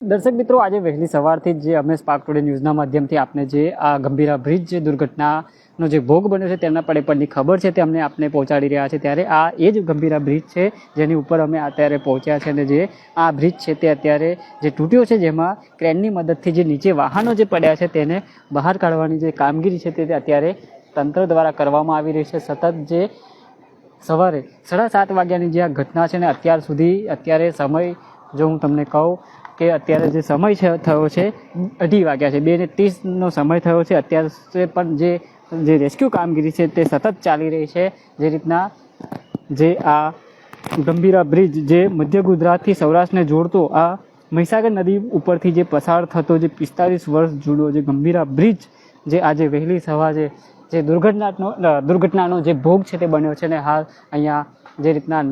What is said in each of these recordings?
દર્શક મિત્રો, આજે વહેલી સવારથી જે અમે સ્પાર્ક ટુડે ન્યૂઝના માધ્યમથી આપને જે આ ગંભીરા બ્રિજ જે દુર્ઘટનાનો જે ભોગ બન્યો છે તેમના પડે પડની ખબર છે તે અમને આપને પહોંચાડી રહ્યા છે. ત્યારે આ એ જ ગંભીરા બ્રિજ છે જેની ઉપર અમે અત્યારે પહોંચ્યા છે અને જે આ બ્રિજ છે તે અત્યારે જે તૂટ્યો છે જેમાં ક્રેનની મદદથી જે નીચે વાહનો જે પડ્યા છે તેને બહાર કાઢવાની જે કામગીરી છે તે અત્યારે તંત્ર દ્વારા કરવામાં આવી રહી છે. સતત જે સવારે સાડા સાત વાગ્યાની જે આ ઘટના છે ને અત્યાર સુધી, અત્યારે સમય, જો હું તમને કહું કે અત્યારે જે સમય છે, થયો છે, અઢી વાગ્યા છે, બે ને ત્રીસનો સમય થયો છે, અત્યારે પણ જે જે રેસ્ક્યુ કામગીરી છે તે સતત ચાલી રહી છે, જે રીતના જે આ ગંભીરા બ્રિજ જે મધ્ય ગુજરાતથી સૌરાષ્ટ્રને જોડતો આ મહીસાગર નદી ઉપરથી જે પસાર થતો જે પિસ્તાલીસ વર્ષ જૂનો જે ગંભીરા બ્રિજ જે આજે વહેલી સવારે જે દુર્ઘટનાનો દુર્ઘટનાનો જે ભોગ છે તે બન્યો છે ને હાલ અહીંયા જે રીતના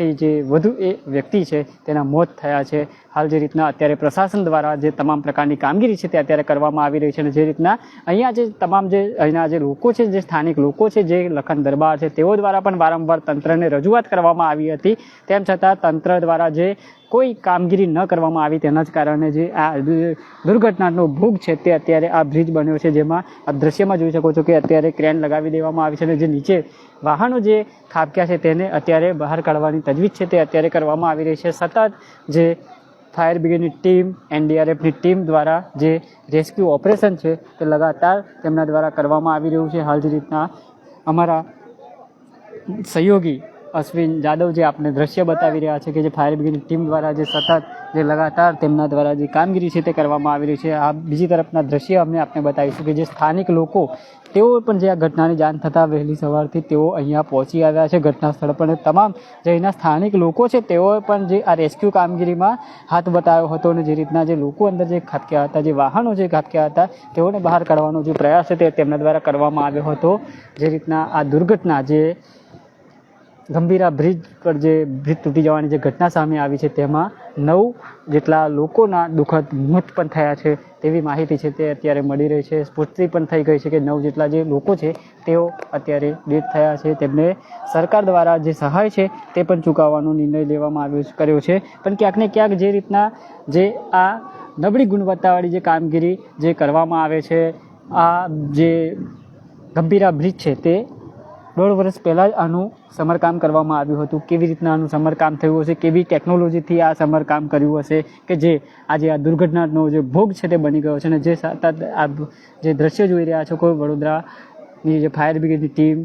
નવથી જે વધુ એ વ્યક્તિ છે, તેના મોત થયા છે. હાલ જે રીતના અત્યારે પ્રશાસન દ્વારા જે તમામ પ્રકારની કામગીરી છે, તે અત્યારે કરવામાં આવી રહી છે અને જે રીતના અહીંયા જે તમામ જે અહીંના જે લોકો છે, જે સ્થાનિક લોકો છે, જે લખન દરબાર છે, તેઓ દ્વારા પણ વારંવાર તંત્રને રજૂઆત કરવામાં આવી હતી. તેમ છતાં તંત્ર દ્વારા જે કોઈ કામગીરી ન કરવામાં આવી તેના જ કારણે જે આ દુર્ઘટનાનો ભોગ છે તે અત્યારે આ બ્રિજ બન્યો છે, જેમાં આપ દ્રશ્યમાં જોઈ શકો છો કે અત્યારે ક્રેન લગાવી દેવામાં આવી છે અને જે નીચે વાહનો જે ખાબક્યા છે તેને અત્યારે બહાર કાઢવાની તજવીજ છે તે અત્યારે કરવામાં આવી રહી છે. સતત જે ફાયર બ્રિગેડની ટીમ, એનડીઆરએફની ટીમ દ્વારા જે રેસ્ક્યુ ઓપરેશન છે તે લગાતાર તેમના દ્વારા કરવામાં આવી રહ્યું છે. હાલ જે રીતના અમારા સહયોગી અશ્વિન જાદવ જે આપણે દ્રશ્ય બતાવી રહ્યા છે કે જે ફાયર બ્રિગેડની ટીમ દ્વારા જે સતત જે લગાતાર તેમના દ્વારા જે કામગીરી છે તે કરવામાં આવી રહી છે. આ બીજી તરફના દ્રશ્ય અમને આપને બતાવીશું કે જે સ્થાનિક લોકો, તેઓ પણ જે આ ઘટનાની જાણ થતાં વહેલી સવારથી તેઓ અહીંયા પહોંચી આવ્યા છે ઘટના સ્થળ પર તમામ જે અહીંના સ્થાનિક લોકો છે તેઓએ પણ જે આ રેસ્ક્યુ કામગીરીમાં હાથ બતાવ્યો હતો અને જે રીતના જે લોકો અંદર જે ખાબક્યા હતા, જે વાહનો જે ખાબક્યા હતા, તેઓને બહાર કાઢવાનો જે પ્રયાસ છે તે તેમના દ્વારા કરવામાં આવ્યો હતો. જે રીતના આ દુર્ઘટના જે ગંભીરા બ્રિજ પર જે બ્રિજ તૂટી જવાની જે ઘટના સામે આવી છે, તેમાં નવ જેટલા લોકોના દુઃખદ મોત પણ થયા છે તેવી માહિતી છે તે અત્યારે મળી રહી છે. પુષ્ટિ પણ થઈ ગઈ છે કે નવ જેટલા જે લોકો છે, તેઓ અત્યારે ડેટ થયા છે. તેમને સરકાર દ્વારા જે સહાય છે, તે પણ ચૂકવવાનો નિર્ણય લેવામાં આવ્યો કર્યો છે. પણ ક્યાંક ને ક્યાંક જે રીતના જે આ નબળી ગુણવત્તાવાળી જે કામગીરી જે કરવામાં આવે છે, આ જે ગંભીરા બ્રિજ છે તે દોઢ વર્ષ પહેલાં જ આનું સમરકામ કરવામાં આવ્યું હતું. કેવી રીતના આનું સમરકામ થયું હશે? કેવી ટેકનોલોજીથી આ સમરકામ કર્યું હશે? કે જે આજે આ દુર્ઘટનાનો જે ભોગ છે તે બની ગયો છે અને જે આ જે દ્રશ્ય જોઈ રહ્યા છો કોઈ વડોદરાની જે ફાયર બ્રિગેડની ટીમ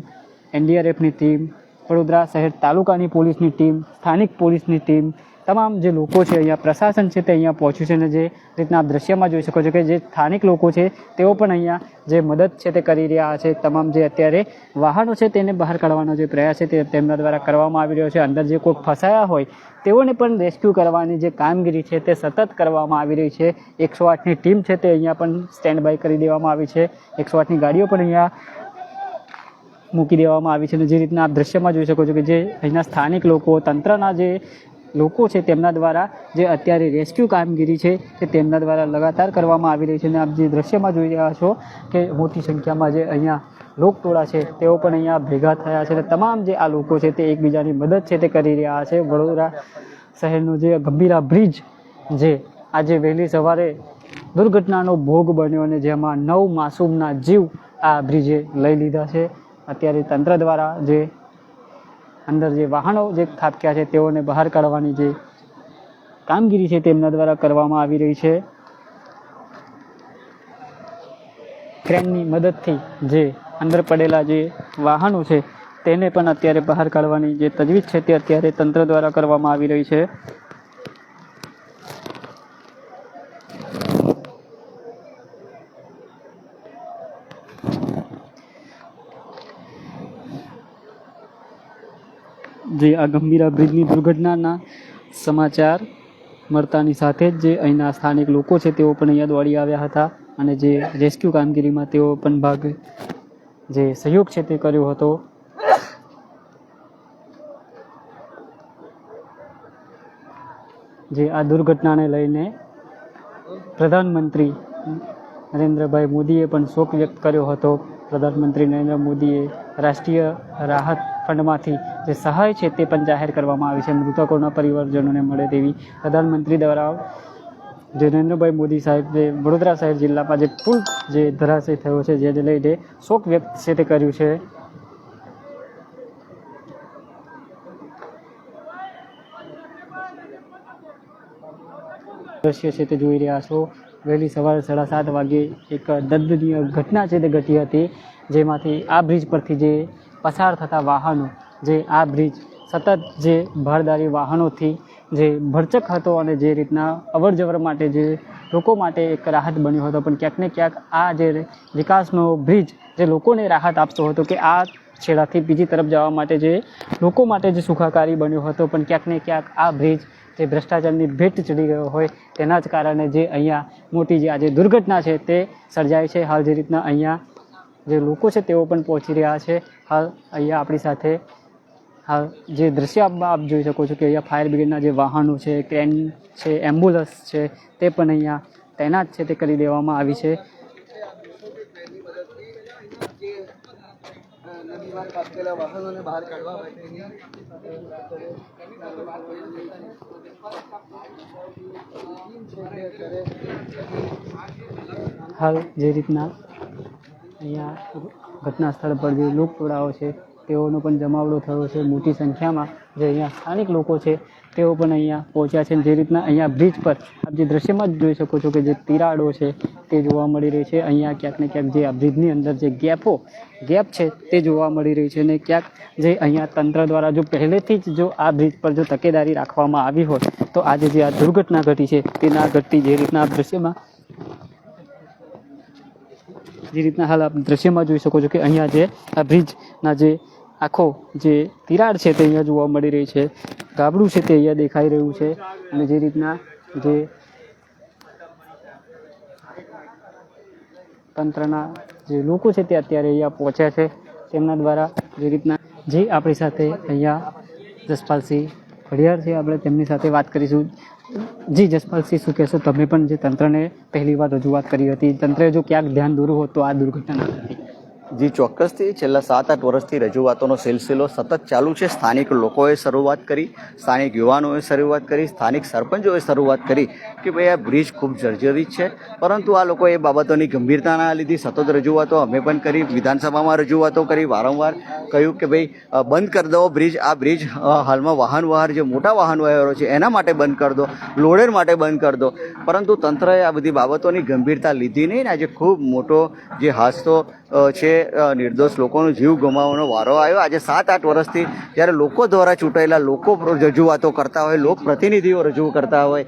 એનડીઆરએફની ટીમ વડોદરા શહેર તાલુકાની પોલીસની ટીમ સ્થાનિક પોલીસની ટીમ તમામ જે લોકો છે અહીંયા પ્રશાસન છે તે અહીંયા પહોંચ્યું છે અને જે રીતના આપ દ્રશ્યમાં જોઈ શકો છો કે જે સ્થાનિક લોકો છે, તેઓ પણ અહીંયા જે મદદ છે તે કરી રહ્યા છે. તમામ જે અત્યારે વાહનો છે તેને બહાર કાઢવાનો જે પ્રયાસ છે તે તેમના દ્વારા કરવામાં આવી રહ્યો છે. અંદર જે કોઈ ફસાયા હોય, તેઓને પણ રેસ્ક્યુ કરવાની જે કામગીરી છે તે સતત કરવામાં આવી રહી છે. એકસો આઠની ટીમ છે તે અહીંયા પણ સ્ટેન્ડ બાય કરી દેવામાં આવી છે. એકસો આઠની ગાડીઓ પણ અહીંયા મૂકી દેવામાં આવી છે અને જે રીતના આપ દ્રશ્યમાં જોઈ શકો છો કે જે અહીંના સ્થાનિક લોકો તંત્રના જે લોકો છે તેમના દ્વારા જે અત્યારે રેસ્ક્યુ કામગીરી છે તે તેમના દ્વારા લગાતાર કરવામાં આવી રહી છે અને આપ જે દ્રશ્યમાં જોઈ રહ્યા છો કે મોટી સંખ્યામાં જે અહીંયા લોકટોળા છે તેઓ પણ અહીંયા ભેગા થયા છે અને તમામ જે આ લોકો છે તે એકબીજાની મદદ છે તે કરી રહ્યા છે. વડોદરા શહેરનું જે ગંભીરા બ્રિજ જે આજે વહેલી સવારે દુર્ઘટનાનો ભોગ બન્યો અને જેમાં નવ માસૂમના જીવ આ બ્રિજે લઈ લીધા છે. અત્યારે તંત્ર દ્વારા જે અંદર જે વાહનો જે ખાબક્યા છે, તેઓને બહાર કાઢવાની જે કામગીરી છે, તેમના દ્વારા કરવામાં આવી રહી છે. ક્રેનની મદદથી જે અંદર પડેલા જે વાહનો છે, તેને પણ અત્યારે બહાર કાઢવાની જે તજવીજ છે, તે અત્યારે તંત્ર દ્વારા કરવામાં આવી રહી છે. જે આ ગંભીરા બ્રિજની દુર્ઘટનાના સમાચાર મળતાની સાથે જ જે અહીંના સ્થાનિક લોકો છે તેઓ પણ અહીંયા દોડી આવ્યા હતા અને જે રેસ્ક્યુ કામગીરીમાં તેઓ પણ ભાગ જે સહયોગ છે તે કર્યો હતો. જે આ દુર્ઘટનાને લઈને પ્રધાનમંત્રી નરેન્દ્રભાઈ મોદીએ પણ શોક વ્યક્ત કર્યો હતો. પ્રધાનમંત્રી નરેન્દ્ર મોદીએ રાષ્ટ્રીય રાહત ફંડમાંથી જે સહાય છે તે પણ જાહેર કરવામાં આવી છે. મૃતકોના પરિવારજનોને મળે તેવી પ્રધાનમંત્રી દ્વારા જે નરેન્દ્રભાઈ મોદી સાહેબ જે વડોદરા શહેર જિલ્લામાં જે પુલ જે ધરાશય થયો છે, જેને લઈને શોક વ્યક્ત છે તે કર્યું છે. દ્રશ્ય છે તે જોઈ રહ્યા છો. વહેલી સવારે સાડા સાત વાગે એક દર્દનીય ઘટના છે તે ઘટી હતી, જેમાંથી આ બ્રિજ પરથી જે પસાર થતા વાહનો, જે આ બ્રિજ સતત જે ભારદારી વાહનોથી જે ભરચક હતો અને જે રીતના અવરજવર માટે જે લોકો માટે એક રાહત બન્યો હતો, પણ ક્યાંક ને ક્યાંક આ જે વિકાસનો બ્રિજ જે લોકોને રાહત આપતો હતો કે આ છેડાથી બીજી તરફ જવા માટે જે લોકો માટે જે સુખાકારી બન્યો હતો, પણ ક્યાંક ને ક્યાંક આ બ્રિજ જે ભ્રષ્ટાચારની ભેટ ચડી ગયો હોય તેના જ કારણે જે અહીંયા મોટી જે આજે દુર્ઘટના છે તે સર્જાય છે. હાલ જે રીતના અહીંયા જે લોકો છે તેઓ પણ પહોંચી રહ્યા છે. હાલ અહીંયા આપણી સાથે હાલ જે દ્રશ્ય આપ જોઈ શકો છો કે અહીંયા ફાયર બ્રિગેડના જે વાહનો છે, ક્રેન છે, એમ્બ્યુલન્સ છે તે પણ અહીંયા તૈનાત છે તે કરી દેવામાં આવી છે. નદીમાં ફસાયેલા વાહનોને બહાર કાઢવા માટેની, હાલ જે રીતના અહીંયા ઘટના સ્થળ પર જે લોકટોળાઓ છે તેઓનો પણ જમાવડો થયો છે મોટી સંખ્યામાં જે અહીંયા સ્થાનિક લોકો છે, તેઓ પણ અહીંયા પહોંચ્યા છે. જે રીતના અહીંયા બ્રિજ પર આપ જે દ્રશ્યમાં જ જોઈ શકો છો કે જે તિરાડો છે તે જોવા મળી રહી છે. અહીંયા ક્યાંક ને ક્યાંક જે આ બ્રિજની અંદર જે ગેપો ગેપ છે તે જોવા મળી રહી છે અને ક્યાંક જે અહીંયા તંત્ર દ્વારા જો પહેલેથી જ જો આ બ્રિજ પર જો તકેદારી રાખવામાં આવી હોય, તો આજે જે આ દુર્ઘટના ઘટી છે તે ના ઘટતી જે રીતના આ દ્રશ્યમાં જે રીતના હાલ આપ દ્રશ્યમાં જોઈ શકો છો કે અહીંયા જે આ બ્રિજના જે આખો જે તિરાડ છે તે અહીંયા જોવા મળી રહી છે. ગાબડું છે તે અહીંયા દેખાઈ રહ્યું છે અને જે રીતના જે તંત્રના જે લોકો છે તે અત્યારે અહીંયા પહોંચ્યા છે. તેમના દ્વારા જે રીતના જે આપણી સાથે અહીંયા જસપાલસિંહ ખડિયાર છે, આપણે તેમની સાથે વાત કરીશું. જી, જસપાલસિંહ, શું કહેશો? તમે પણ જે તંત્રને પહેલી વાર રજૂઆત કરી હતી તંત્રે જો ક્યાંક ધ્યાન દોર્યું હોત તો આ દુર્ઘટના થતી જી ચોક્કસથી છેલ્લા સાત આઠ વર્ષથી રજૂઆતોનો સિલસિલો સતત ચાલુ છે. સ્થાનિક લોકોએ શરૂઆત કરી સ્થાનિક યુવાનોએ શરૂઆત કરી સ્થાનિક સરપંચોએ શરૂઆત કરી કે ભાઈ આ બ્રિજ ખૂબ જર્જરિત છે. પરંતુ આ લોકો એ બાબતોની ગંભીરતાના લીધી સતત રજૂઆતો અમે પણ કરી વિધાનસભામાં રજૂઆતો કરી વારંવાર કહ્યું કે ભાઈ બંધ કરી દો બ્રિજ. આ બ્રિજ હાલમાં વાહન વ્યવહાર જે મોટા વાહન વ્યવહારો છે એના માટે બંધ કરી દો લોડર માટે બંધ કરી દો. પરંતુ તંત્રએ આ બધી બાબતોની ગંભીરતા લીધી નહીં ને આજે ખૂબ મોટો જે હાદસો અ, છે નિર્દોષ લોકોનો જીવ ગુમાવવાનો વારો આવ્યો. આજે સાત આઠ વર્ષથી જ્યારે લોકો દ્વારા ચૂંટાયેલા લોકો રજૂઆતો કરતા હોય, લોક પ્રતિનિધિઓ રજૂ કરતા હોય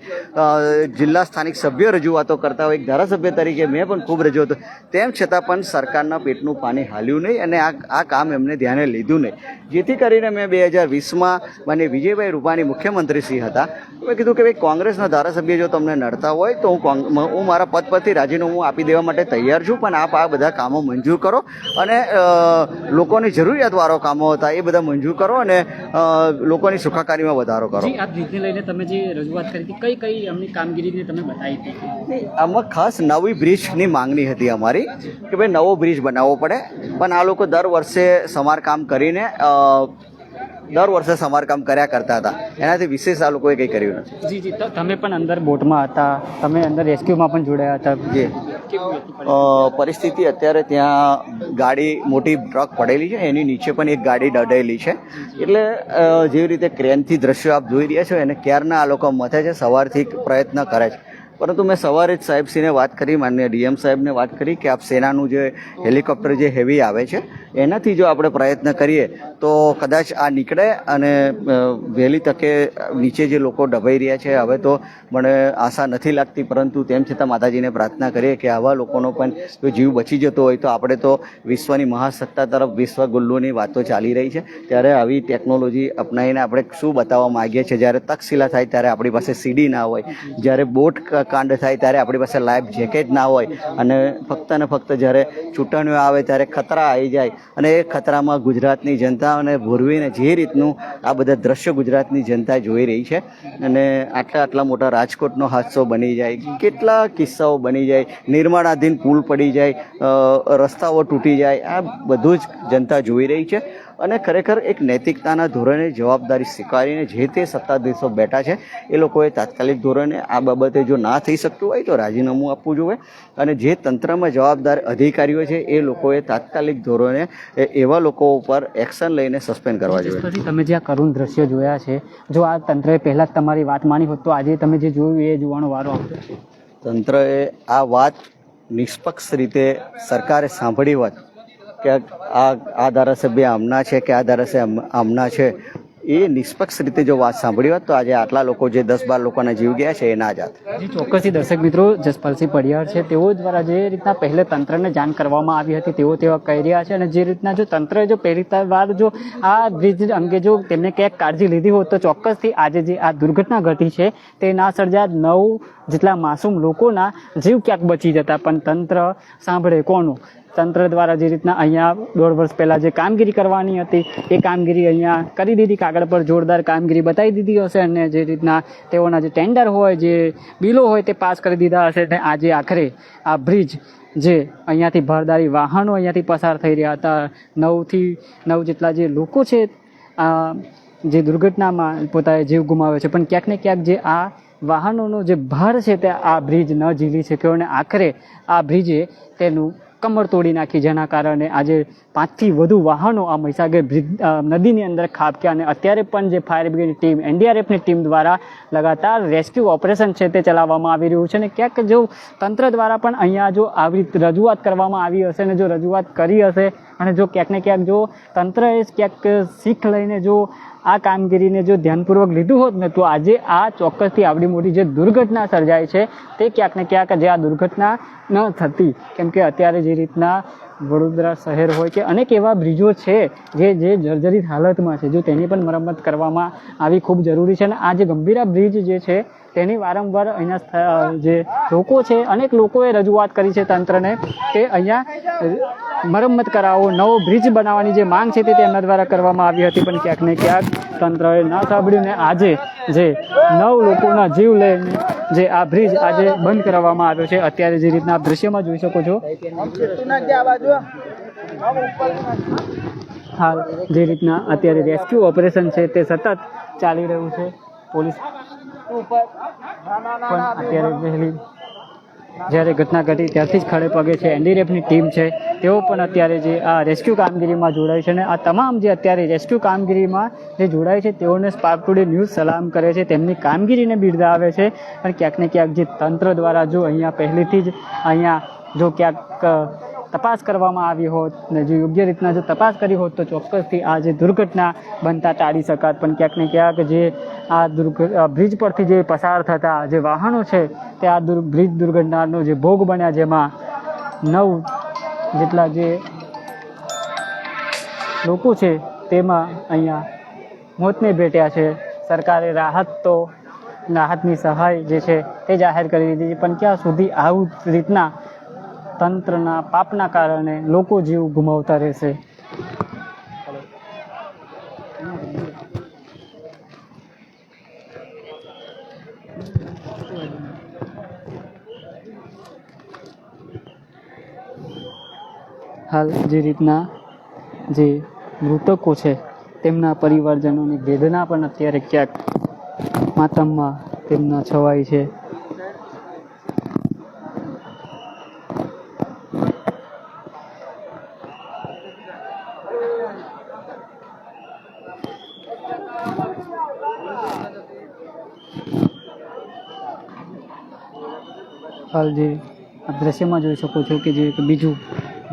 જિલ્લા સ્થાનિક સભ્યો રજૂઆતો કરતા હોય, એક ધારાસભ્ય તરીકે મેં પણ ખૂબ રજૂઆતો તેમ છતાં પણ સરકારના પેટનું પાણી હાલ્યું નહીં અને આ આ કામ એમને ધ્યાને લીધું નહીં. જેથી કરીને મેં બે હજાર વીસમાં મને વિજયભાઈ રૂપાણી મુખ્યમંત્રી શ્રી હતા. મેં કીધું કે ભાઈ, કોંગ્રેસના ધારાસભ્ય જો તમને નડતા હોય તો હું હું મારા પદ પરથી રાજીનામું આપી દેવા માટે તૈયાર છું, પણ આપ આ બધા કામો મંજૂર કરો અને લોકોની જરૂરિયાતવાળો કામો હતા એ બધા મંજૂર કરો અને લોકોની સુખાકારીમાં વધારો કરો. આ બ્રિજને લઈને તમે જે રજૂઆત કરી હતી કઈ કઈ અમની કામગીરીને તમે બતાવી હતી? આમાં ખાસ નવી બ્રિજની માંગણી હતી અમારી કે ભાઈ નવો બ્રિજ બનાવવો પડે. પણ આ લોકો દર વર્ષે સમારકામ કરીને દર વર્ષે સમારકામ કર્યા કરતા હતા. એનાથી વિશેષ આ લોકોએ કંઈ કર્યું નથી. જી જી. તમે પણ અંદર બોટમાં હતા. તમે અંદર રેસ્ક્યુમાં પણ જોડાયા હતા. જી. પરિસ્થિતિ? અત્યારે ત્યાં ગાડી મોટી ટ્રક પડેલી છે. એની નીચે પણ એક ગાડી દડાયેલી છે. એટલે જેવી રીતે ક્રેનથી દ્રશ્યો આપ જોઈ રહ્યા છો એને ક્યારના આ લોકો મથે છે સવારથી પ્રયત્ન કરે છે. પરંતુ મેં સવારે જ સાહેબશ્રીને વાત કરી માન્ય ડીએમ સાહેબને વાત કરી કે આપ સેનાનું જે હેલિકોપ્ટર જે હેવી આવે છે, એનાથી જો આપણે પ્રયત્ન કરીએ, તો કદાચ આ નીકળે અને વહેલી તકે નીચે જે લોકો ડબાઈ રહ્યા છે, હવે તો મને આશા નથી લાગતી, પરંતુ તેમ છતાં માતાજીને પ્રાર્થના કરીએ કે આવા લોકોનો પણ જો જીવ બચી જતો હોય, તો આપણે તો વિશ્વની મહાસત્તા તરફ, વિશ્વ ગુલ્લુની વાતો ચાલી રહી છે. ત્યારે આવી ટેકનોલોજી અપનાવીને આપણે શું બતાવવા માંગીએ છીએ? જ્યારે તકશીલા થાય, ત્યારે આપણી પાસે સીડી ના હોય. જ્યારે બોટ કાંડ થાય ત્યારે આપણી પાસે લાઈફ જેકેટ ના હોય અને ફક્ત ને ફક્ત જ્યારે ચૂંટણીઓ આવે ત્યારે ખતરા આવી જાય અને એ ખતરામાં ગુજરાતની જનતા અને ભોરવીને જે રીતનું આ બધા દ્રશ્ય ગુજરાતની જનતા જોઈ રહી છે અને આટલા આટલા મોટા રાજકોટનો હાદસો બની જાય, કેટલા કિસ્સાઓ બની જાય, નિર્માણાધીન પુલ પડી જાય રસ્તાઓ તૂટી જાય, આ બધું જ જનતા જોઈ રહી છે. અને ખરેખર એક નૈતિકતાના ધોરણે જવાબદારી સ્વીકારીને જે તે સત્તાધીશો બેઠા છે એ લોકોએ તાત્કાલિક ધોરણે આ બાબતે જો ના થઈ શકતું હોય તો રાજીનામું આપવું જોઈએ. અને જે તંત્રમાં જવાબદાર અધિકારીઓ છે એ લોકોએ તાત્કાલિક ધોરણે એવા લોકો ઉપર એક્શન લઈને સસ્પેન્ડ કરવા જોઈએ. તમે જે આ કરુણ દ્રશ્ય જોયા છે જો આ તંત્રએ પહેલાં જ તમારી વાત માની હોત તો આજે તમે જે જોયું એ જોવાનો વારો આવતો. તંત્રએ આ વાત નિષ્પક્ષ રીતે સરકારે સાંભળી હોત કે આ આ ધારાસભ્ય આમના છે કે આ ધારાસભ્ય આમ- આમના છે, એ નિષ્પક્ષ રીતે જો વાત સાંભળી હોત તો આજે આટલા લોકો જે દસ બાર લોકોના જીવ ગયા છે, એ ના જાત. ચોક્કસથી દર્શક મિત્રો, જસપાલસિંહ પડિયાર છે, તેઓ દ્વારા જે રીતના પહેલે તંત્રને જાણ કરવામાં આવી હતી, તેઓ તેવા કહી રહ્યા છે અને જે રીતના જો તંત્ર જો પહેલી વાર જો આ બ્રિજ અંગે જો તેમને ક્યાંક કાળજી લીધી હોત, તો ચોક્કસથી આજે જે આ દુર્ઘટના ઘટી છે, તે ના સર્જા નવ જેટલા માસૂમ લોકોના જીવ ક્યાંક બચી જતા. પણ તંત્ર સાંભળે કોનું? તંત્ર દ્વારા જે રીતના અહીંયા દોઢ વર્ષ પહેલાં જે કામગીરી કરવાની હતી, એ કામગીરી અહીંયા કરી દીધી. કાગળ પર જોરદાર કામગીરી બતાવી દીધી હશે અને જે રીતના તેઓના જે ટેન્ડર હોય, જે બિલો હોય તે પાસ કરી દીધા હશે. અને આજે આખરે આ બ્રિજ જે અહીંયાથી ભારદારી વાહનો અહીંયાથી પસાર થઈ રહ્યા હતા. નવથી નવ જેટલા જે લોકો છે, આ જે દુર્ઘટનામાં પોતાએ જીવ ગુમાવ્યો છે. પણ ક્યાંક ને ક્યાંક જે આ વાહનોનો જે ભાર છે તે આ બ્રિજ ન ઝીલી શક્યો. અને આખરે આ બ્રિજે તેનું કમર તોડી નાખી જેના કારણે આજે પાંચથી વધુ વાહનો આ મહીસાગર નદીની અંદર ખાબક્યા અને અત્યારે પણ જે ફાયર બ્રિગેડની ટીમ એનડીઆરએફની ટીમ દ્વારા લગાતાર રેસ્ક્યુ ઓપરેશન છે તે ચલાવવામાં આવી રહ્યું છે અને ક્યાંક જો તંત્ર દ્વારા પણ અહીંયા જો આવી રજૂઆત કરવામાં આવી હશે અને જો રજૂઆત કરી હશે અને જો ક્યાંક ને ક્યાંક જો તંત્રએ ક્યાંક શીખ લઈને જો આ કામગીરીને જો ધ્યાનપૂર્વક લીધું હોત ને, તો આજે આ ચોક્કસથી આવડી મોટી જે દુર્ઘટના સર્જાય છે, તે ક્યાંક ને ક્યાંક જે આ દુર્ઘટના ન થતી, કેમ કે અત્યારે જે રીતના વડોદરા શહેર હોય કે અનેક એવા બ્રિજો છે, જે જે જર્જરિત હાલતમાં છે, જો તેની પણ મરમ્મત કરવામાં આવી ખૂબ જરૂરી છે. અને આ જે ગંભીરા બ્રિજ જે છે તેની વારંવાર અહીંયા જે લોકો છે, અનેક લોકોએ રજૂઆત કરી છે તંત્રને કે અહીંયા મરમ્મત કરાવો, નવો બ્રિજ બનાવવાની જે માંગ છે તે તેમના દ્વારા કરવામાં આવી હતી, પણ ક્યાંક ને ક્યાંક તંત્રએ ન સાંભળ્યું ને આજે જે નવ લોકોના જીવ લઈને જે આ બ્રિજ આજે બંધ કરવામાં આવ્યો છે. અત્યારે જે રીતના આપ દ્રશ્યમાં જોઈ શકો છો. હાલ જે રીતના અત્યારે રેસ્ક્યુ ઓપરેશન છે તે સતત ચાલી રહ્યું છે. પોલીસ પણ અત્યારે વહેલી જ્યારે ઘટના ઘટી ત્યારથી જ ખડે પગે છે એનડીએફની ટીમ છે. તેઓ પણ અત્યારે જે આ રેસ્ક્યુ કામગીરીમાં જોડાય છે અને આ તમામ જે અત્યારે રેસ્ક્યુ કામગીરીમાં જે જોડાય છે તેઓને સ્પાર્ક ટુડે ન્યૂઝ સલામ કરે છે. તેમની કામગીરીને બિરદાવે છે અને ક્યાંક ને ક્યાંક જે તંત્ર દ્વારા જો અહીંયા પહેલેથી જ અહીંયા જો ક્યાંક તપાસ કરવામાં આવી હોત ને જો યોગ્ય રીતના જો તપાસ કરી હોત તો ચોક્કસથી આ જે દુર્ઘટના બનતા ટાળી શકાત. પણ ક્યાંક ને ક્યાંક જે આ દુર્ઘ બ્રિજ પરથી જે પસાર થતા જે વાહનો છે, તે આ દુર, બ્રિજ દુર્ઘટનાનો જે ભોગ બન્યા જેમાં નવ જેટલા જે લોકો છે, તેમાં અહીંયા મોતને ભેટ્યા છે. સરકારે રાહત તો, રાહતની સહાય જે છે તે જાહેર કરી દીધી છે, પણ ક્યાં સુધી આવું રીતના તંત્રના પાપના કારણે લોકો જીવ ગુમાવતા રહેશે. હાલ જે રીતના જે મૃતકો છે, તેમના પરિવારજનોની વેદના પણ અત્યારે ક્યાંક માતમમાં તેમના છવાય છે. હાલ જે આપ દ્રશ્યમાં જોઈ શકો છો કે જે એક બીજું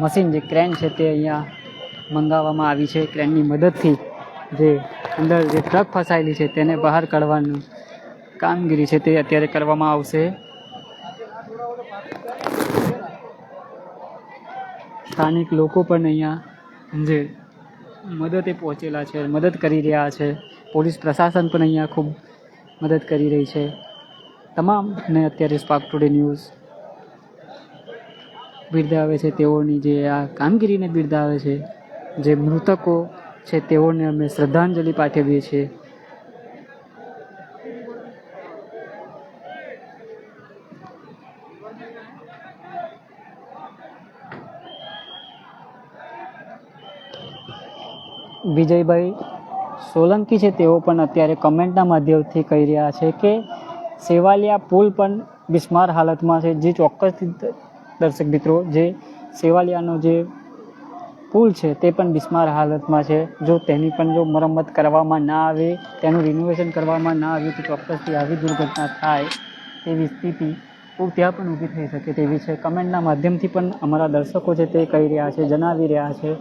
મશીન જે ક્રેન છે તે અહીંયા મંગાવવામાં આવી છે. ક્રેનની મદદથી જે અંદર જે ટ્રક ફસાયેલી છે તેને બહાર કાઢવાનું કામગીરી છે તે અત્યારે કરવામાં આવશે. સ્થાનિક લોકો પણ અહીંયા જે મદદે પહોંચેલા છે, મદદ કરી રહ્યા છે. પોલીસ પ્રશાસન પણ અહીંયા ખૂબ મદદ કરી રહી છે. તમામને અત્યારે સ્પાર્ક ટુડે ન્યૂઝ બિરદાવે છે, તેઓની જે આ કામગીરીને બિરદાવે છે, જે મૃતકો છે, તેઓને અમે શ્રદ્ધાંજલિ પાઠવીએ છીએ. વિજયભાઈ સોલંકી છે, તેઓ પણ અત્યારે કમેન્ટના માધ્યમથી કહી રહ્યા છે કે સેવાલિયા પુલ પણ બિસ્માર હાલતમાં છે. જે ચોક્કસથી દર્શક મિત્રો, જે સેવાલિયાનો જે પુલ છે તે પણ બિસ્માર હાલતમાં છે. જો તેની પણ જો મરમ્મત કરવામાં ના આવે, તેનું રિનોવેશન કરવામાં ના આવે, તો ચોક્કસથી આવી દુર્ઘટના થાય તેવી સ્થિતિ ત્યાં પણ ઊભી થઈ શકે તેવી છે. કમેન્ટના માધ્યમથી પણ અમારા દર્શકો છે તે કહી રહ્યા છે, જણાવી રહ્યા છે.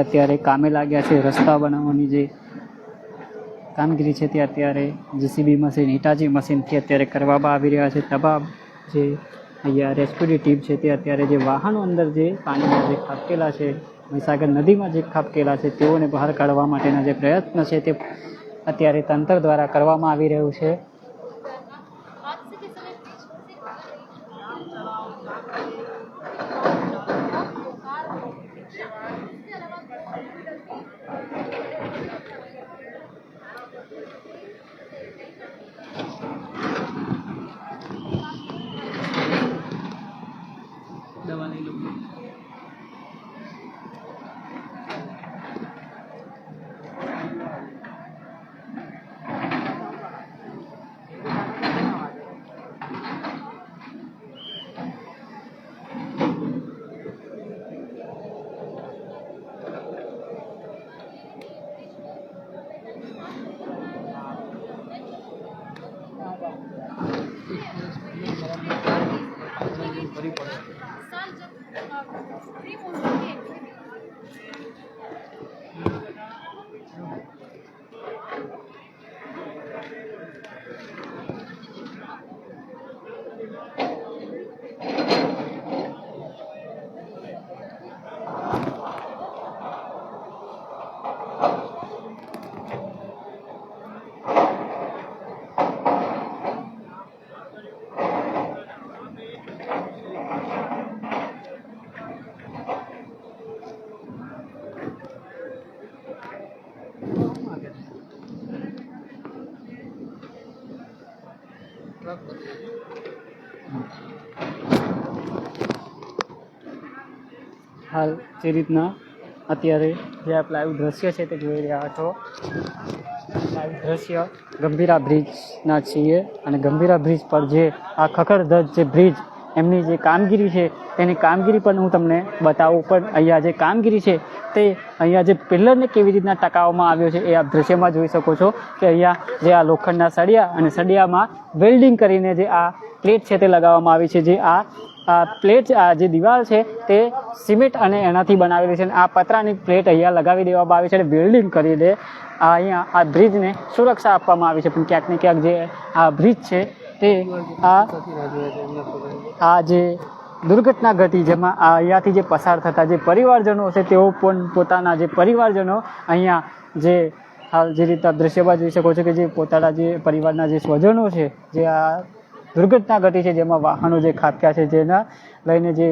અત્યારે કામે લાગ્યા છે, રસ્તા બનાવવાની જે કામગીરી છે તે અત્યારે જીસીબી મશીન હિટાચી મશીનથી અત્યારે કરવામાં આવી રહ્યા છે. તમામ જે અહીંયા રેસ્ક્યુની ટીમ છે તે અત્યારે જે વાહનો અંદર જે પાણીમાં જે ખાબકેલા છે, મહીસાગર નદીમાં જે ખાબકેલા છે, તેઓને બહાર કાઢવા માટેના જે પ્રયત્ન છે તે અત્યારે તંત્ર દ્વારા કરવામાં આવી રહ્યું છે. જે રીતના અત્યારે જે આપ લાઈવ દ્રશ્ય છે તે જોઈ રહ્યા છો. લાઈવ દ્રશ્ય ગંભીરા બ્રિજના છીએ અને ગંભીરા બ્રિજ પર જે આ ખખડધજ જે બ્રિજ એમની જે કામગીરી છે તેની કામગીરી પણ હું તમને બતાવું. પણ અહીંયા જે કામગીરી છે તે અહીંયા જે પિલ્લરને કેવી રીતના ટકાવવામાં આવ્યો છે એ આપ દ્રશ્યમાં જોઈ શકો છો કે અહીંયા જે આ લોખંડના સળિયા અને સળિયામાં વેલ્ડિંગ કરીને જે આ પ્લેટ છે તે લગાવવામાં આવી છે, જે આ આ પ્લેટ, આ જે દિવાલ છે તે સિમેન્ટ અને એનાથી બનાવેલી છે અને આ પતરાની પ્લેટ અહીંયા લગાવી દેવામાં આવી છે અને વેલ્ડિંગ કરીને આ અહીંયા આ બ્રિજને સુરક્ષા આપવામાં આવી છે. પણ ક્યાંક ને ક્યાંક જે આ બ્રિજ છે તે આ આ જે દુર્ઘટના ઘટી જેમાં આ અહીંયાથી જે પસાર થતા જે પરિવારજનો છે, તેઓ પણ પોતાના જે પરિવારજનો અહીંયા જે હાલ જે રીતે આપ દ્રશ્યમાં જોઈ શકો છો કે જે પોતાના જે પરિવારના જે સ્વજનો છે, જે આ દુર્ઘટના ઘટી છે, જેમાં વાહનો જે ખાબક્યા છે, જેના લઈને જે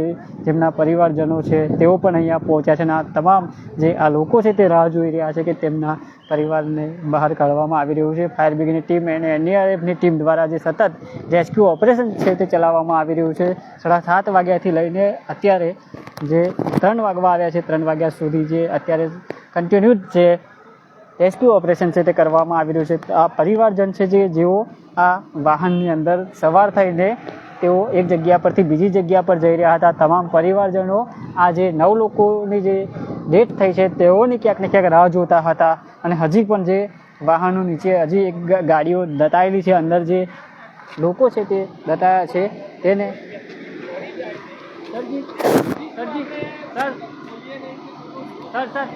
જેમના પરિવારજનો છે, તેઓ પણ અહીંયા પહોંચ્યા છે અને આ તમામ જે આ લોકો છે તે રાહ જોઈ રહ્યા છે કે તેમના પરિવારને બહાર કાઢવામાં આવી રહ્યું છે. ફાયર બ્રિગેડની ટીમ અને એનડીઆરએફની ટીમ દ્વારા જે સતત રેસ્ક્યુ ઓપરેશન છે તે ચલાવવામાં આવી રહ્યું છે. સાડા સાત વાગ્યાથી લઈને અત્યારે જે ત્રણ વાગવા આવ્યા છે, ત્રણ વાગ્યા સુધી જે અત્યારે કન્ટિન્યુ જે રેસ્ક્યુ ઓપરેશન છે તે કરવામાં આવી રહ્યું છે. આ પરિવારજન છે જે, જેઓ આ વાહનની અંદર સવાર થઈને તેઓ એક જગ્યા પરથી બીજી જગ્યા પર જઈ રહ્યા હતા. તમામ પરિવારજનો આ જે નવ લોકોની જે ડેથ થઈ છે, તેઓની ક્યાંક ને ક્યાંક રાહ જોતા હતા. અને હજી પણ જે વાહનો નીચે, હજી એક ગાડીઓ દટાયેલી છે. અંદર જે લોકો છે તે દટાયા છે, તેને સર સર.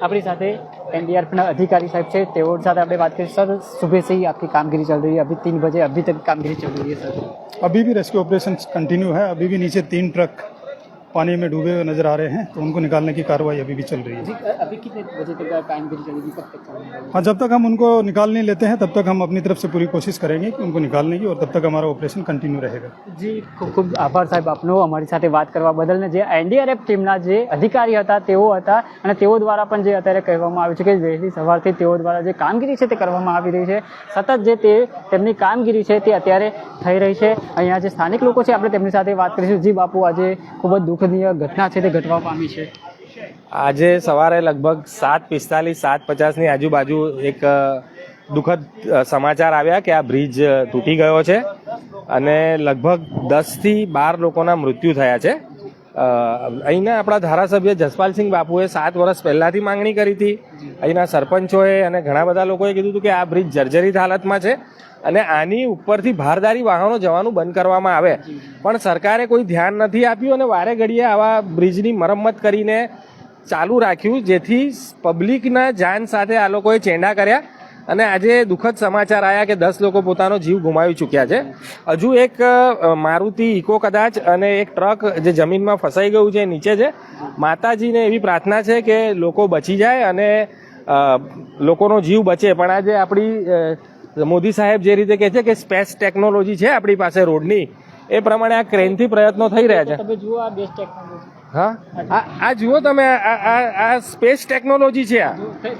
આપણી સાથે एनडीआरएफ अधिकारी साहब છે તેઓ સાથે આપણે વાત કરી સર सुबह से ही आपकी कामगिरी चल रही है अभी तीन बजे अभी तक कामगिरी चल रही है सर अभी भी रेस्क्यू ऑपरेशन कंटिन्यू है अभी भी नीचे तीन ट्रक पानी में डूबे हुए नजर आ रहे हैं तो उनको निकालने की कार्रवाई अभी भी चल रही है जी अभी कितने बजे तक कामगिरी चलेगी कब तक चलेगी हाँ जब तक हम उनको निकाल नहीं लेते हैं तब तक हम अपनी तरफ से पूरी कोशिश करेंगे कि उनको निकालने की और तब तक हमारा ऑपरेशन कंटिन्यू रहेगा જી ખૂબ ખૂબ આભાર સાહેબ આપનો અમારી સાથે વાત કરવા બદલ ને જે એનડીઆરએફ ટીમના જે અધિકારી હતા તેઓ હતા અને તેઓ દ્વારા પણ જે અત્યારે કહેવામાં આવ્યું છે કે વહેલી સવારથી તેઓ દ્વારા જે કામગીરી છે તે કરવામાં આવી રહી છે સતત જે તે તેમની કામગીરી છે તે અત્યારે થઈ રહી છે અહીંયા જે સ્થાનિક લોકો છે આપણે તેમની સાથે વાત કરીશું જી બાપુ આજે ખૂબ જ દુઃખનીય ઘટના છે તે ઘટવા પામી છે. આજે સવારે લગભગ સાત પિસ્તાલીસ, સાત પચાસની આજુબાજુ એક દુઃખદ સમાચાર આવ્યા કે આ બ્રિજ તૂટી ગયો છે અને લગભગ દસથી બાર લોકોના મૃત્યુ થયા છે. અહીંના આપણા ધારાસભ્ય જસપાલસિંહ બાપુએ સાત વર્ષ પહેલાથી માંગણી કરી હતી. અહીંના સરપંચોએ અને ઘણા બધા લોકોએ કીધું હતું કે આ બ્રિજ જર્જરિત હાલતમાં છે અને આની ઉપરથી ભારદારી વાહનો જવાનું બંધ કરવામાં આવે. પણ સરકારે કોઈ ધ્યાન નથી આપ્યું અને વારે ઘડીએ આવા બ્રિજની મરમ્મત કરીને ચાલુ રાખ્યું, જેથી પબ્લિકના જાન સાથે આ લોકોએ ચેંડા કર્યા. અને આજે દુઃખદ સમાચાર આવ્યા કે દસ લોકો પોતાનો જીવ ગુમાવી ચૂક્યા છે. હજુ એક મારુતિ ઇકો કદાચ અને એક ટ્રક જે જમીનમાં ફસાઈ ગયું છે, નીચે છે. માતાજીને એવી પ્રાર્થના છે કે લોકો બચી જાય અને લોકોનો જીવ બચે. પણ આજે આપણી મોદી સાહેબ જે રીતે કહે છે કે સ્પેસ ટેકનોલોજી છે આપણી પાસે રોડની, એ પ્રમાણે આ ક્રેનથી પ્રયત્નો થઈ રહ્યા છે. તમે જુઓ આ બેસ્ટ ટેકનોલોજી. હા? આ જુઓ તમે આ સ્પેસ ટેકનોલોજી છે આ.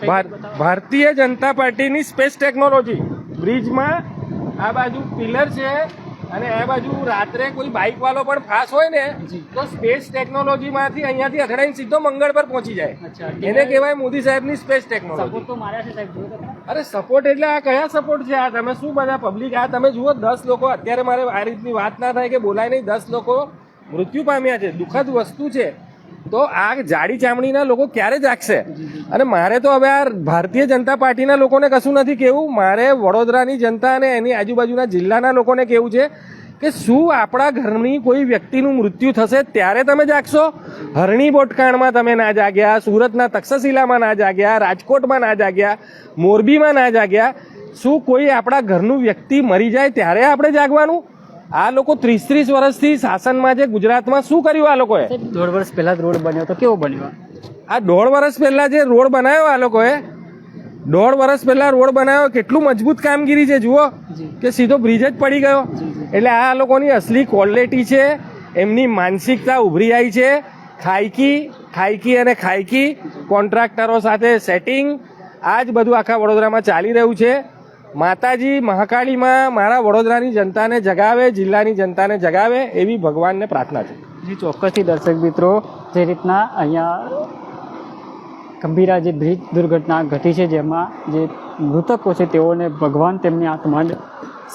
ભાર- ભારતીય જનતા પાર્ટીની સ્પેસ ટેકનોલોજી. બ્રિજમાં આ બાજુ પિલર છે અને એ બાજુ રાત્રે કોઈ બાઇક વાળો પણ ફાસ હોય ને તો સ્પેસ ટેકનોલોજી માંથી અહીંયાથી અથડાઈને સીધો મંગળ પર પહોંચી જાય. એને કહેવાય મોદી સાહેબની સ્પેસ ટેકનોલોજી. અરે સપોર્ટ એટલે આ કયા સપોર્ટ છે? આ તમે શું બધા પબ્લિક આ તમે જુઓ દસ લોકો અત્યારે મારે આ રીતની વાત ના થાય કે બોલાય નહીં. દસ લોકો મૃત્યુ પામ્યા છે, દુઃખદ વસ્તુ છે, તો આ જાડી ચામડીના લોકો ક્યારે જાગશે? અને મારે તો હવે આ ભારતીય જનતા પાર્ટીના લોકોને કશું નથી કેવું. મારે વડોદરાની જનતા અને એની આજુબાજુના જિલ્લાના લોકોને કેવું છે કે શું આપણા ઘરની કોઈ વ્યક્તિનું મૃત્યુ થશે ત્યારે તમે જાગશો? હરણી બોટકાણમાં તમે ના જાગ્યા, સુરતના તક્ષશિલામાં ના જાગ્યા, રાજકોટમાં ના જાગ્યા, મોરબીમાં ના જાગ્યા. શું કોઈ આપણા ઘરનું વ્યક્તિ મરી જાય ત્યારે આપણે જાગવાનું? આ લોકો ત્રીસ ત્રીસ વર્ષથી શાસનમાં છે ગુજરાતમાં શું કર્યું આ લોકોએ? દોઢ વર્ષ પહેલા રોડ બન્યો તો કેવો બન્યો? આ દોઢ વર્ષ પહેલા જે રોડ બનાવ્યો આ લોકોએ દોઢ વર્ષ પહેલા રોડ બનાવ્યો કેટલું મજબૂત કામગીરી છે જુઓ કે સીધો બ્રિજ જ પડી ગયો. એટલે આ લોકોની અસલી ક્વોલિટી છે એમની માનસિકતા ઉભરી આવી છે. ખાયકી ખાયકી અને ખાયકી કોન્ટ્રાક્ટરો સાથે સેટિંગ આ જ બધું આખા વડોદરામાં ચાલી રહ્યું છે. માતાજી મહાકાળીમાં મારા વડોદરાની જનતાને જગાવે, જિલ્લાની જનતાને જગાવે એવી ભગવાનને પ્રાર્થના છે. જી, ચોક્કસથી દર્શક મિત્રો, જે રીતના અહીંયા ગંભીરા જે બ્રિજ દુર્ઘટના ઘટી છે, જેમાં જે મૃતકો છે, તેઓને ભગવાન તેમની આત્માને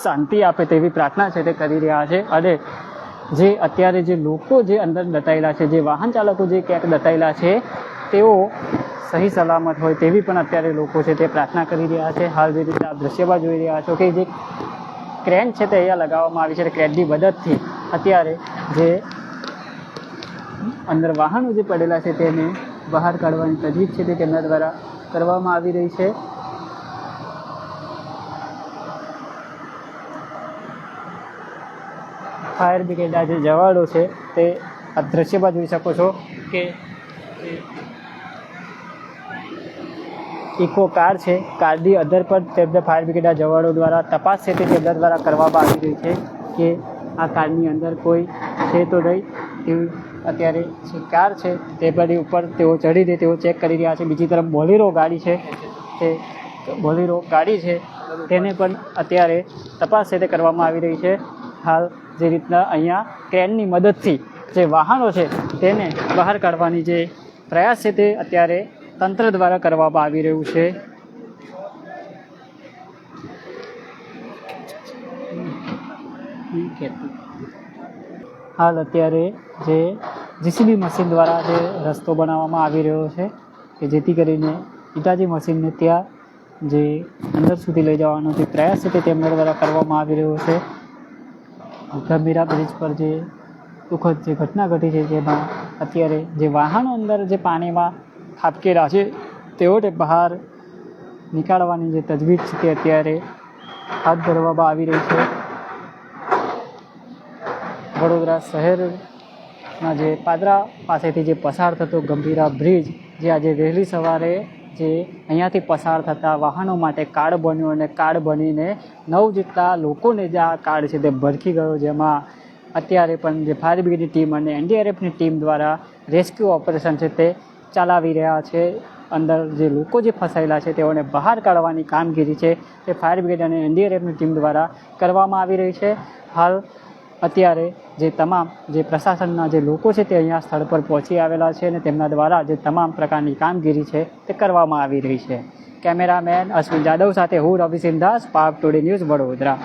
શાંતિ આપે તેવી પ્રાર્થના છે તે કરી રહ્યા છે. અને જે અત્યારે જે લોકો જે અંદર દટાયેલા છે, જે વાહન ચાલકો જે ક્યાંક દટાયેલા છે, તેઓ સહી સલામત હોય તેવી પણ અત્યારે લોકો છે તે પ્રાર્થના કરી રહ્યા છે. હાલ જે રીતે આપ દ્રશ્યમાં જોઈ રહ્યા છો કે જે ક્રેન છે તે અહીંયા લગાવવામાં આવી છે ક્રેનની મદદથી અત્યારે જે અંદર વાહનો જે પડેલા છે તેને બહાર કાઢવાની તજવીજ છે તે તેમના દ્વારા કરવામાં આવી રહી છે. ફાયર બ્રિગેડના જે જવાનો છે તે આ દ્રશ્યમાં જોઈ શકો છો કે ઇકો કાર છે. કારની અંદર પણ તેમના ફાયર બ્રિગેડના જવાનો દ્વારા તપાસ છે તે તેમના દ્વારા કરવામાં આવી રહી છે કે આ કારની અંદર કોઈ છે તો નહીં. તેવી અત્યારે જે કાર છે તે બધી ઉપર તેઓ ચડીને તેઓ ચેક કરી રહ્યા છે. બીજી તરફ બોલેરો ગાડી છે. તે બોલેરો ગાડી છે. તેને પણ અત્યારે તપાસ છે કરવામાં આવી રહી છે. હાલ જે રીતના અહીંયા ક્રેનની મદદથી જે વાહનો છે તેને બહાર કાઢવાની જે પ્રયાસ છે તે અત્યારે તંત્ર દ્વારા કરવામાં આવી રહ્યું છે. હાલ અત્યારે જે જીસીબી મશીન દ્વારા જે રસ્તો બનાવવામાં આવી રહ્યો છે, કે જેથી કરીને ઇટાજી મશીનને ત્યાં જે અંદર સુધી લઈ જવાનો જે પ્રયાસ છે તે તેમના દ્વારા કરવામાં આવી રહ્યો છે. ગંભીરા બ્રિજ પર જે દુઃખદ જે ઘટના ઘટી છે, જેમાં અત્યારે જે વાહનો અંદર જે પાણીમાં ખાબકેલા છે? તેઓને બહાર નીકાળવાની જે તજવીજ છે તે અત્યારે હાથ ધરવામાં આવી રહી છે. વડોદરા શહેરના જે પાદરા પાસેથી જે પસાર થતો ગંભીરા બ્રિજ, જે આજે વહેલી સવારે જે અહીંયાથી પસાર થતા વાહનો માટે કાર્ડ બન્યો અને કાર્ડ બનીને નવ જેટલા લોકોને જે આ કાર્ડ છે તે ભરખી ગયો, જેમાં અત્યારે પણ જે ફાયર બ્રિગેડની ટીમ અને એનડીઆરએફની ટીમ દ્વારા રેસ્ક્યુ ઓપરેશન છે તે ચલાવી રહ્યા છે. અંદર જે લોકો જે ફસાયેલા છે, તેઓને બહાર કાઢવાની કામગીરી છે, તે ફાયર બ્રિગેડ અને એનડીઆરએફની ટીમ દ્વારા કરવામાં આવી રહી છે. હાલ અત્યારે જે તમામ જે પ્રશાસનના જે લોકો છે, તે અહીંયા સ્થળ પર પહોંચી આવેલા છે અને તેમના દ્વારા જે તમામ પ્રકારની કામગીરી છે, તે કરવામાં આવી રહી છે. કેમેરામેન અશ્વિન જાદવ સાથે હું રવિ સિંધાસ પાક ટુડે ન્યૂઝ વડોદરા.